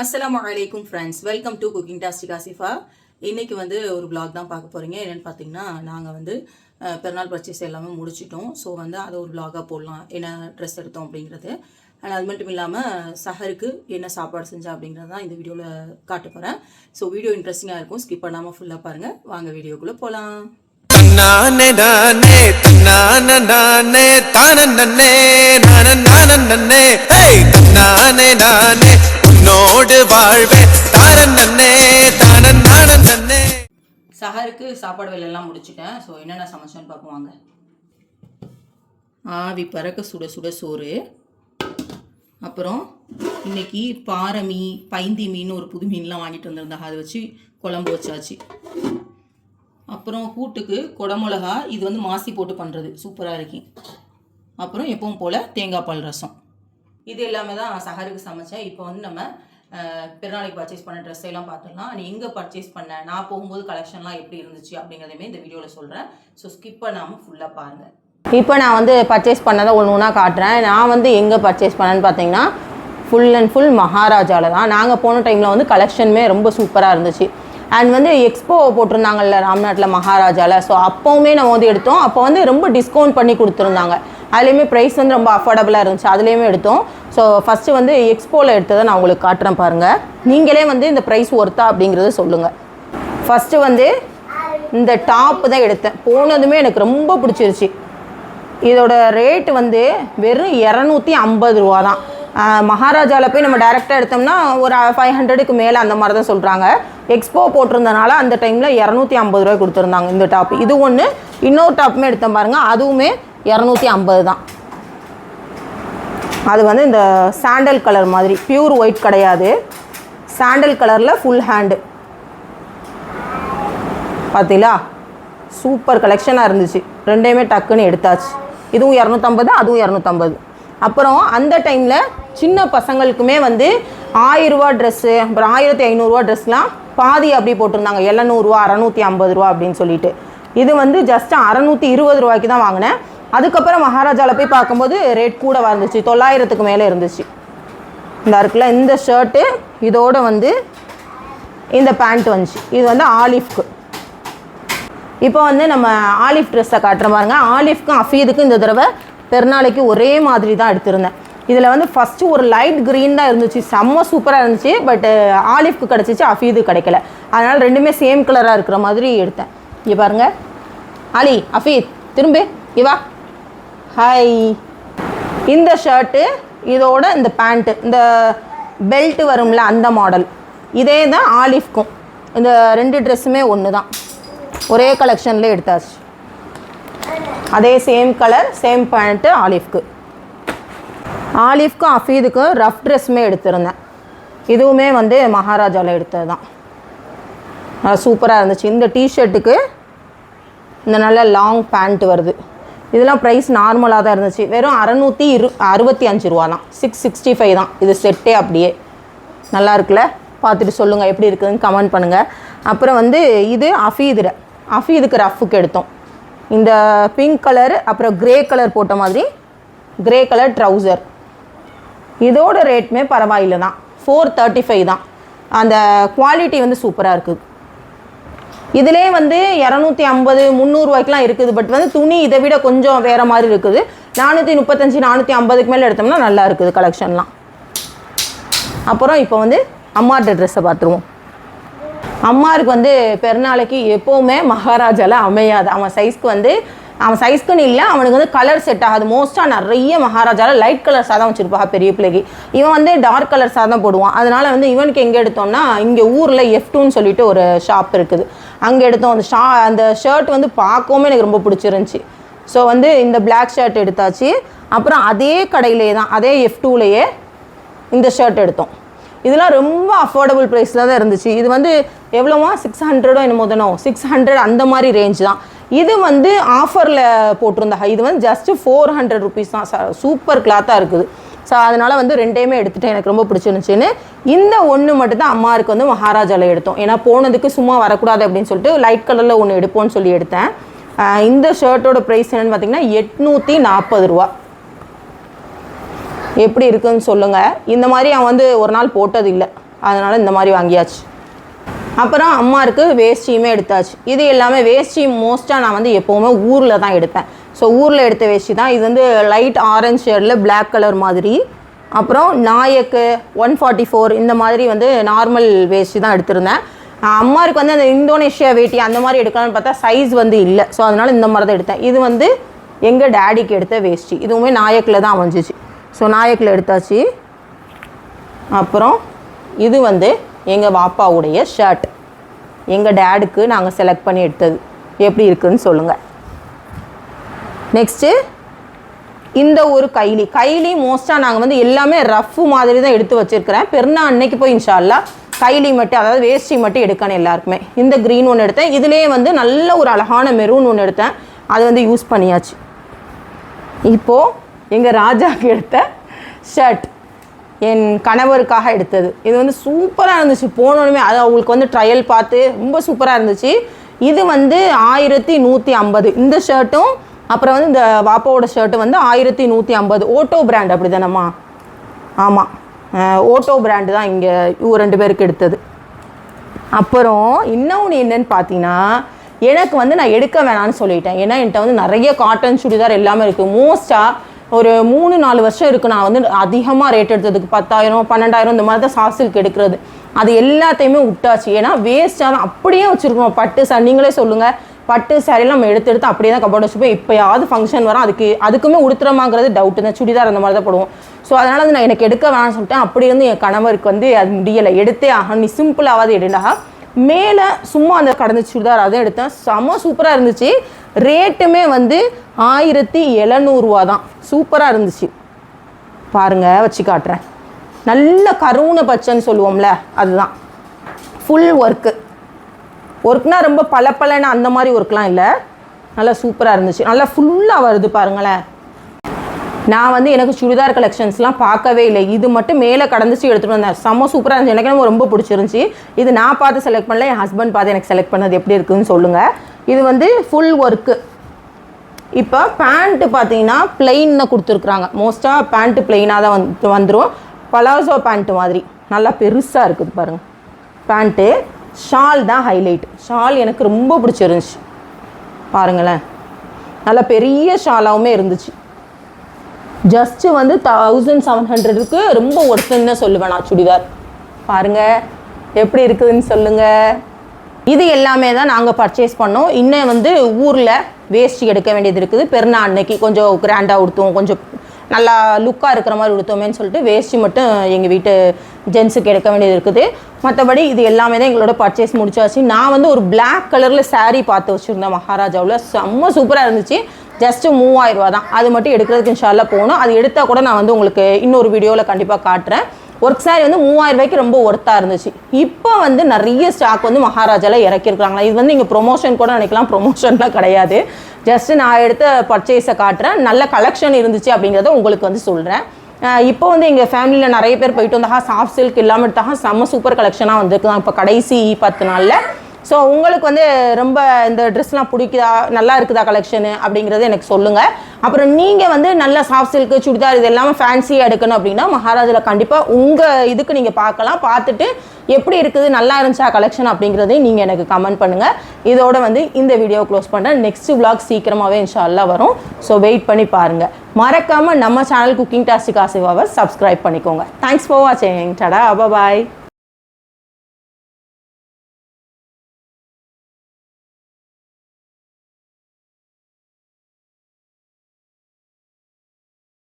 அஸ்லாம் வலைக்கும் friends welcome to cooking tastic Asifa இன்றைக்கி வந்து ஒரு பிளாக் தான் பார்க்க போகிறீங்க என்னென்னு பார்த்தீங்கன்னா நாங்கள் வந்து பிறநாள் பெருநாள் பர்ச்சேஸ் எல்லாமே முடிச்சிட்டோம். ஸோ வந்து அதை ஒரு பிளாகாக போடலாம். என்ன ட்ரெஸ் எடுத்தோம் அப்படிங்கிறது. அண்ட் அது மட்டும் இல்லாமல் சஹருக்கு என்ன சாப்பாடு செஞ்சேன் அப்படிங்கிறது தான் இந்த வீடியோவில் காட்ட போகிறேன் ஸோ வீடியோ இன்ட்ரெஸ்டிங்காக இருக்கும். ஸ்கிப் பண்ணாமல் ஃபுல்லாக பாருங்கள் வாங்க வீடியோக்குள்ளே போகலாம் நானே நானே நானே நானே தானே நானே நானே ஹேய் நானே நானே. உன்னோடு வாழ்வேன் தானே தானே நானே சஹருக்கு சாப்பாடு வேலையெல்லாம் முடிச்சிட்டேன். ஸோ என்னென்ன சமைச்சோன்னு பார்ப்போம் ஆவி பறக்க சுட சுட சோறு. அப்புறம் இன்னைக்கு பாறை மீன் பைந்தி மீன் ஒரு புது மீன்லாம் வாங்கிட்டு வந்திருந்தாங்க. அதை வச்சு குழம்பு வச்சாச்சு. அப்புறம் கூட்டுக்கு குடமிளகா இது வந்து மாசி போட்டு பண்ணுறது சூப்பராக இருக்கு. அப்புறம் எப்பவும் போல் தேங்காய் பால் ரசம். இது எல்லாமே தான் சஹருக்கு சமைச்சேன். இப்போ வந்து நம்ம பிறநாளைக்கு பர்ச்சேஸ் பண்ண ட்ரெஸ் எல்லாம் பார்த்துடலாம். நீ எங்கே பர்ச்சேஸ் பண்ண? நான் போகும்போது கலெக்ஷன்லாம் எப்படி இருந்துச்சு அப்படிங்கிறதையுமே இந்த வீடியோவில் சொல்கிறேன் ஸோ ஸ்கிப் பண்ணாமல் ஃபுல்லாக பாருங்கள் இப்போ நான் வந்து பர்ச்சேஸ் பண்ணதை ஒன்று ஒன்றா காட்டுறேன். நான் வந்து எங்கே பர்ச்சேஸ் பண்ணேன்னு பார்த்தீங்கன்னா ஃபுல் அண்ட் ஃபுல் மகாராஜாவில் தான். நாங்கள் போன டைமில் வந்து கலெக்ஷனுமே ரொம்ப சூப்பராக இருந்துச்சு. அண்ட் வந்து எக்ஸ்போ போட்டிருந்தாங்கல்ல ராம்நாட்டில் மகாராஜாவில் ஸோ அப்போவுமே நம்ம வந்து எடுத்தோம். அப்போ வந்து ரொம்ப டிஸ்கவுண்ட் பண்ணி கொடுத்துருந்தாங்க. அதுலேயுமே ப்ரைஸ் வந்து ரொம்ப அஃபோர்டபுளாக இருந்துச்சு. அதுலேயுமே எடுத்தோம். ஸோ ஃபஸ்ட்டு வந்து எக்ஸ்போவில் எடுத்ததை நான் உங்களுக்கு காட்டுறேன் பாருங்கள் நீங்களே வந்து இந்த ப்ரைஸ் ஒர்த்தா அப்படிங்கிறத சொல்லுங்கள் ஃபஸ்ட்டு வந்து இந்த டாப்பு தான் எடுத்தேன். போனதுமே எனக்கு ரொம்ப பிடிச்சிருச்சு. இதோட ரேட் வந்து வெறும் இரநூத்தி ஐம்பது ரூபா தான் மகாராஜாவில் போய் நம்ம டேரெக்டாக எடுத்தோம்னா ஒரு ஃபைவ் ஹண்ட்ரடுக்கு மேலே அந்த மாதிரி தான் சொல்கிறாங்க எக்ஸ்போ போட்டிருந்தனால அந்த டைமில் இரநூத்தி ஐம்பது ரூபாய் கொடுத்துருந்தாங்க இந்த டாப் இது ஒன்று இன்னொரு டாப்புமே எடுத்தோம் பாருங்கள் அதுவுமே இரநூத்தி ஐம்பது தான். அது வந்து இந்த சாண்டல் கலர் மாதிரி. பியூர் ஒயிட் கிடையாது. சாண்டல் கலரில் ஃபுல் ஹேண்டு பார்த்தீங்களா சூப்பர் கலெக்ஷனாக இருந்துச்சு. ரெண்டையுமே டக்குன்னு எடுத்தாச்சு. இதுவும் இரநூத்தம்பது அதுவும் இரநூத்தம்பது அப்புறம் அந்த டைமில் சின்ன பசங்களுக்குமே வந்து ஆயிரரூவா ட்ரெஸ்ஸு அப்புறம் ஆயிரத்தி ஐநூறுரூவா ட்ரெஸ்லாம் பாதி அப்படி போட்டிருந்தாங்க. எழுநூறுவா அறநூற்றி ஐம்பது ரூபா அப்படின்னு சொல்லிட்டு. இது வந்து ஜஸ்ட் அறநூற்றி இருபது ரூபாய்க்கு தான் வாங்கினேன். அதுக்கப்புறம் மகாராஜாவில் போய் பார்க்கும்போது ரேட் கூட வந்துச்சு தொள்ளாயிரத்துக்கு மேலே இருந்துச்சு. இந்த இருக்குல்ல இந்த ஷர்ட்டு இதோட வந்து இந்த பேண்ட் வந்துச்சு. இது வந்து ஆலிஃப்க்கு இப்போ வந்து நம்ம ஆலிஃப் ட்ரெஸ்ஸை காட்டுற பாருங்க. ஆலிஃப்க்கும் அஃபீதுக்கும் இந்த தடவை பெருநாளைக்கு ஒரே மாதிரி தான் எடுத்திருந்தேன். இதில் வந்து ஃபஸ்ட்டு ஒரு லைட் க்ரீன் தான் இருந்துச்சு. செம்ம சூப்பராக இருந்துச்சு. பட் ஆலிஃப்க்கு கிடச்சிச்சு அஃபீது கிடைக்கல. அதனால் ரெண்டுமே சேம் கலராக இருக்கிற மாதிரி எடுத்தேன். இங்கே பாருங்கள் அலி அஃபீத் திரும்ப. இவா ஹாய் இந்த ஷர்ட்டு இதோட இந்த பேண்ட்டு இந்த பெல்ட் வரும்ல அந்த மாடல் இதே தான் ஆலிஃப்க்கும் இந்த ரெண்டு ட்ரெஸ்ஸுமே ஒன்று தான் ஒரே கலெக்ஷனில் எடுத்தாச்சு. அதே சேம் கலர் சேம் பேண்ட்டு ஆலிஃப்க்கு ஆலிஃப்க்கும் அஃபீதுக்கும் ரஃப் ட்ரெஸ்ஸுமே எடுத்திருந்தேன். இதுவுமே வந்து மகாராஜாவில் எடுத்தது தான் சூப்பராக இருந்துச்சு. இந்த டிஷர்ட்டுக்கு இந்த நல்ல லாங் பேண்ட் வருது. இதெல்லாம் ப்ரைஸ் நார்மலாக தான் இருந்துச்சு. வெறும் அறநூற்றி இரு அறுபத்தி அஞ்சு ரூபா தான் சிக்ஸ் சிக்ஸ்டி ஃபைவ் தான். இது செட்டே அப்படியே. நல்லா இருக்குல்ல? பார்த்துட்டு சொல்லுங்கள் எப்படி இருக்குதுன்னு கமெண்ட் பண்ணுங்கள் அப்புறம் வந்து இது அஃபீதில் அஃபீதுக்கு ரஃப்புக்கு எடுத்தோம். இந்த பிங்க் கலர் அப்புறம் கிரே கலர் போட்ட மாதிரி கிரே கலர் ட்ரௌசர் இதோட ரேட்டுமே பரவாயில்ல தான். ஃபோர் தேர்ட்டி ஃபைவ் தான். அந்த குவாலிட்டி வந்து சூப்பராக இருக்குது இதிலே வந்து இரநூத்தி ஐம்பது முந்நூறுவாய்க்குலாம் இருக்குது. பட் வந்து துணி இதை விட கொஞ்சம் வேறு மாதிரி இருக்குது. நானூற்றி முப்பத்தஞ்சு நானூற்றி ஐம்பதுக்கு மேலே எடுத்தோம்னா நல்லா இருக்குது கலெக்ஷன்லாம் அப்புறம் இப்போ வந்து அம்மாட்ட ட்ரெஸ்ஸை பார்த்துருவோம். அம்மாருக்கு வந்து பெருநாளைக்கு எப்போவுமே மகாராஜாவில் அமையாது. அவன் சைஸ்க்கு வந்து அவன் சைஸ்க்குன்னு இல்லை அவனுக்கு வந்து கலர் செட் ஆகாது. மோஸ்ட்டாக நிறைய மகாராஜாவில் லைட் கலர் சாதம் வச்சுருப்பா பெரிய பிள்ளைக்கு. இவன் வந்து டார்க் கலர் சாதம் போடுவான். அதனால் வந்து இவனுக்கு எங்கே எடுத்தோம்னா இங்கே ஊரில் எஃப்டூன்னு சொல்லிட்டு ஒரு ஷாப் இருக்குது. அங்கே எடுத்தோம். அந்த ஷா அந்த ஷர்ட் வந்து பார்க்கவும் எனக்கு ரொம்ப பிடிச்சிருந்துச்சி. ஸோ வந்து இந்த பிளாக் ஷர்ட் எடுத்தாச்சு. அப்புறம் அதே கடையிலே தான் அதே எஃப் டூலேயே இந்த ஷர்ட் எடுத்தோம். இதெல்லாம் ரொம்ப அஃபோர்டபுள் ப்ரைஸில் தான் இருந்துச்சு. இது வந்து எவ்வளோவா? சிக்ஸ் ஹண்ட்ரடோ என்னமோ தானோ? சிக்ஸ் ஹண்ட்ரட் அந்த மாதிரி ரேஞ்ச் தான். இது வந்து ஆஃபரில் போட்டிருந்தா இது வந்து ஜஸ்ட்டு ஃபோர் ஹண்ட்ரட் ருபீஸ் தான். சூப்பர் கிளாத்தாக இருக்குது. ஸோ அதனால் வந்து ரெண்டையுமே எடுத்துகிட்டேன் எனக்கு ரொம்ப பிடிச்சிருந்துச்சின்னு. இந்த ஒன்று மட்டும் தான் அம்மாருக்கு வந்து மகாராஜாவில் எடுத்தோம். ஏன்னா போனதுக்கு சும்மா வரக்கூடாது அப்படின்னு சொல்லிட்டு லைட் கலரில் ஒன்று எடுப்போம்னு சொல்லி எடுத்தேன். இந்த ஷர்ட்டோட ப்ரைஸ் என்னன்னு பார்த்தீங்கன்னா எட்நூற்றி நாற்பது ரூபா. எப்படி இருக்குன்னு சொல்லுங்கள் இந்த மாதிரி அவன் வந்து ஒரு நாள் போட்டது இல்லை அதனால் இந்த மாதிரி வாங்கியாச்சு. அப்புறம் அம்மாருக்கு வேஷ்டியுமே எடுத்தாச்சு. இது எல்லாமே வேஷ்டி மோஸ்ட்டாக நான் வந்து எப்போவுமே ஊரில் தான் எடுப்பேன். ஸோ ஊரில் எடுத்த வேஷ்டி தான். இது வந்து லைட் ஆரஞ்ச் ஷேடில் பிளாக் கலர் மாதிரி. அப்புறம் நாயக்கு ஒன் ஃபார்ட்டி ஃபோர் இந்த மாதிரி வந்து நார்மல் வேஷ்டி தான் எடுத்திருந்தேன். அம்மாருக்கு வந்து அந்த இந்தோனேஷியா வேட்டி அந்த மாதிரி எடுக்கலாம்னு பார்த்தா சைஸ் வந்து இல்லை. ஸோ அதனால் இந்த மாதிரி தான் எடுத்தேன். இது வந்து எங்கள் டேடிக்கு எடுத்த வேஷ்டி. இதுவுமே நாயக்கில் தான் அமைஞ்சிச்சு. ஸோ நாயக்கில் எடுத்தாச்சு. அப்புறம் இது வந்து எங்கள் பாப்பாவுடைய ஷர்ட் எங்கள் டேடுக்கு நாங்கள் செலக்ட் பண்ணி எடுத்தது. எப்படி இருக்குதுன்னு சொல்லுங்கள் நெக்ஸ்ட்டு இந்த ஒரு கைலி. கைலி மோஸ்ட்டாக நாங்கள் வந்து எல்லாமே ரஃப்பு மாதிரி தான் எடுத்து வச்சுருக்கிறேன். பெருனா அன்னைக்கு போய் இன்ஷால்லா கைலி மட்டும் அதாவது வேஷ்டி மட்டும் எடுக்கணும் எல்லாருக்குமே. இந்த க்ரீன் ஒன்று எடுத்தேன். இதுலேயே வந்து நல்ல ஒரு அழகான மெரூன் ஒன்று எடுத்தேன். அது வந்து யூஸ் பண்ணியாச்சு. இப்போது எங்கள் ராஜாவுக்கு எடுத்த ஷர்ட் என் கணவருக்காக எடுத்தது. இது வந்து சூப்பராக இருந்துச்சு. போனோடனே அது அவங்களுக்கு வந்து ட்ரையல் பார்த்து ரொம்ப சூப்பராக இருந்துச்சு. இது வந்து ஆயிரத்தி நூற்றி ஐம்பது. இந்த ஷர்ட்டும் அப்புறம் வந்து இந்த வாப்பாவோட ஷர்ட்டு வந்து ஆயிரத்தி நூற்றி ஐம்பது. ஓட்டோ பிராண்ட் அப்படி தானம்மா ஆமாம் ஓட்டோ பிராண்டு தான் இங்கே இவங்க ரெண்டு பேருக்கு எடுத்தது. அப்புறம் இன்னொன்று என்னன்னு பார்த்தீங்கன்னா எனக்கு வந்து நான் எடுக்க வேணான்னு சொல்லிட்டேன். ஏன்னா என்கிட்ட வந்து நிறைய காட்டன் சுடிதார் எல்லாமே இருக்குது மோஸ்ட்டாக ஒரு மூணு நாலு வருஷம் இருக்கு. நான் வந்து அதிகமாக ரேட் எடுத்ததுக்கு பத்தாயிரம் பன்னெண்டாயிரம் இந்த மாதிரி தான் சாசில்க்கு எடுக்கிறது. அது எல்லாத்தையுமே விட்டாச்சு. ஏன்னா வேஸ்ட்டாக தான் அப்படியே வச்சுருக்கோம் பட்டு சார் நீங்களே சொல்லுங்கள் பட்டு சாரீலாம் நம்ம எடுத்து எடுத்து அப்படியே தான் கபோர்ட் வச்சுப்போம். இப்போயாவது ஃபங்க்ஷன் வரும். அதுக்கு அதுக்குமே உடுத்துறமாங்கிறது டவுட்டு தான் சுடிதார் அந்த மாதிரி தான் போடுவோம். ஸோ அதனால் வந்து நான் எனக்கு எடுக்க வேணாம்னு சொல்லிட்டேன். அப்படி இருந்து என் கணவருக்கு வந்து அது முடியலை. எடுத்தே ஆகணும். நீ சிம்பிளாவது எடுண்டா மேலே சும்மா அந்த கடந்த சுடிதார் அதை எடுத்தேன். செம சூப்பராக இருந்துச்சு. ரேட்டுமே வந்து ஆயிரத்தி எழுநூறுவா தான். சூப்பராக இருந்துச்சு. பாருங்கள் வச்சு காட்டுறேன். நல்ல கருண பச்சைன்னு சொல்லுவோம்ல அதுதான். ஃபுல் ஒர்க்கு ஒர்க்னால் ரொம்ப பளபளன்னு அந்த மாதிரி ஒர்க்லாம் இல்லை. நல்லா சூப்பராக இருந்துச்சு. நல்லா ஃபுல்லாக வருது பாருங்களேன். நான் வந்து எனக்கு சுடிதார் கலெக்ஷன்ஸ்லாம் பார்க்கவே இல்லை. இது மட்டும் மேலே கடந்துச்சு எடுத்துகிட்டு வந்தேன். செம்ம சூப்பராக இருந்துச்சு. எனக்கு ரொம்ப பிடிச்சிருந்துச்சி. இது நான் பார்த்து செலக்ட் பண்ணல என் ஹஸ்பண்ட் பார்த்து எனக்கு செலக்ட் பண்ணது எப்படி இருக்குன்னு சொல்லுங்கள் இது வந்து ஃபுல் ஒர்க்கு இப்போ பேண்ட்டு பார்த்தீங்கன்னா பிளெயின்னு கொடுத்துருக்குறாங்க. மோஸ்ட்டாக பேண்ட்டு பிளெயினாக தான் வந்து வந்துடும் பலாசோ பேண்ட்டு மாதிரி. நல்லா பெருசாக இருக்குது பாருங்கள் பேண்ட்டு ஷால் தான் ஹைலைட் ஷால் எனக்கு ரொம்ப பிடிச்சிருந்துச்சு. பாருங்களேன். நல்லா பெரிய ஷாலாகவுமே இருந்துச்சு. ஜஸ்ட்டு வந்து தௌசண்ட் செவன் ஹண்ட்ரடுக்கு ரொம்ப ஒர்த்துன்னு தான் சொல்லுவேன் நான் சுடிதார். பாருங்கள் எப்படி இருக்குதுன்னு சொல்லுங்கள் இது எல்லாமே தான் நாங்கள் பர்ச்சேஸ் பண்ணோம். இன்னும் வந்து ஊரில் வேஷ்டி எடுக்க வேண்டியது இருக்குது. பெருநா அன்னைக்கு கொஞ்சம் கிராண்டாக உடுத்துவோம். கொஞ்சம் நல்லா லுக்காக இருக்கிற மாதிரி உடுத்தோமேன்னு சொல்லிட்டு வேஷ்டி மட்டும் எங்கள் வீட்டு ஜென்ஸுக்கு எடுக்க வேண்டியது இருக்குது. மற்றபடி இது எல்லாமே தான் எங்களோட பர்ச்சேஸ் முடிச்சாச்சு. நான் வந்து ஒரு பிளாக் கலரில் சாரீ பார்த்து வச்சுருந்தேன் மகாராஜாவில். செம்ம சூப்பராக இருந்துச்சு. ஜஸ்ட்டு மூவாயிரம் ரூபா தான். அது மட்டும் எடுக்கிறதுக்கு இன்ஷால்லாம் போகணும். அது எடுத்தால் கூட நான் வந்து உங்களுக்கு இன்னொரு வீடியோவில் கண்டிப்பாக காட்டுறேன். ஒர்க் சாரி வந்து மூவாயிரம் ரூபாய்க்கு ரொம்ப ஒர்த்தாக இருந்துச்சு. இப்போ வந்து நிறைய ஸ்டாக் வந்து மகாராஜாவில் இறக்கியிருக்காங்களா இது வந்து இங்கே ப்ரொமோஷன் கூட நினைக்கலாம். ப்ரொமோஷன்லாம் கிடையாது. ஜஸ்ட்டு நான் எடுத்த பர்ச்சேஸை காட்டுறேன். நல்ல கலெக்ஷன் இருந்துச்சு அப்படிங்கிறத உங்களுக்கு வந்து சொல்கிறேன் இப்போ வந்து எங்கள் ஃபேமிலியில் நிறைய பேர் போயிட்டு வந்தாங்க சாஃப்ட் சில்க் இல்லாமல் எடுத்தாங்க செம்ம சூப்பர் கலெக்ஷனாக வந்திருக்குதான். இப்போ கடைசி பத்து நாளில் ஸோ உங்களுக்கு வந்து ரொம்ப இந்த ட்ரெஸ்லாம் பிடிக்குதா? நல்லா இருக்குதா கலெக்ஷனு அப்படிங்கிறத எனக்கு சொல்லுங்கள் அப்புறம் நீங்கள் வந்து நல்ல சாஃப்ட் சில்க்கு சுடிதார் இது எல்லாமே ஃபேன்சியாக எடுக்கணும் அப்படின்னா மகாராஜில் கண்டிப்பாக உங்கள் இதுக்கு நீங்கள் பார்க்கலாம். பார்த்துட்டு எப்படி இருக்குது நல்லா இருந்துச்சா கலெக்ஷன் அப்படிங்கிறதையும் நீங்கள் எனக்கு கமெண்ட் பண்ணுங்கள் இதோட வந்து இந்த வீடியோ க்ளோஸ் பண்ணுறேன் நெக்ஸ்ட் vlog சீக்கிரமாகவே இன்ஷால்லாம் வரும். ஸோ வெயிட் பண்ணி பாருங்கள் மறக்காமல் நம்ம சேனல் குக்கிங் டாஸ்டிக் ஆசிவாவை சப்ஸ்கிரைப் பண்ணிக்கோங்க. தேங்க்ஸ் ஃபார் வாட்சிங் டடா பாய்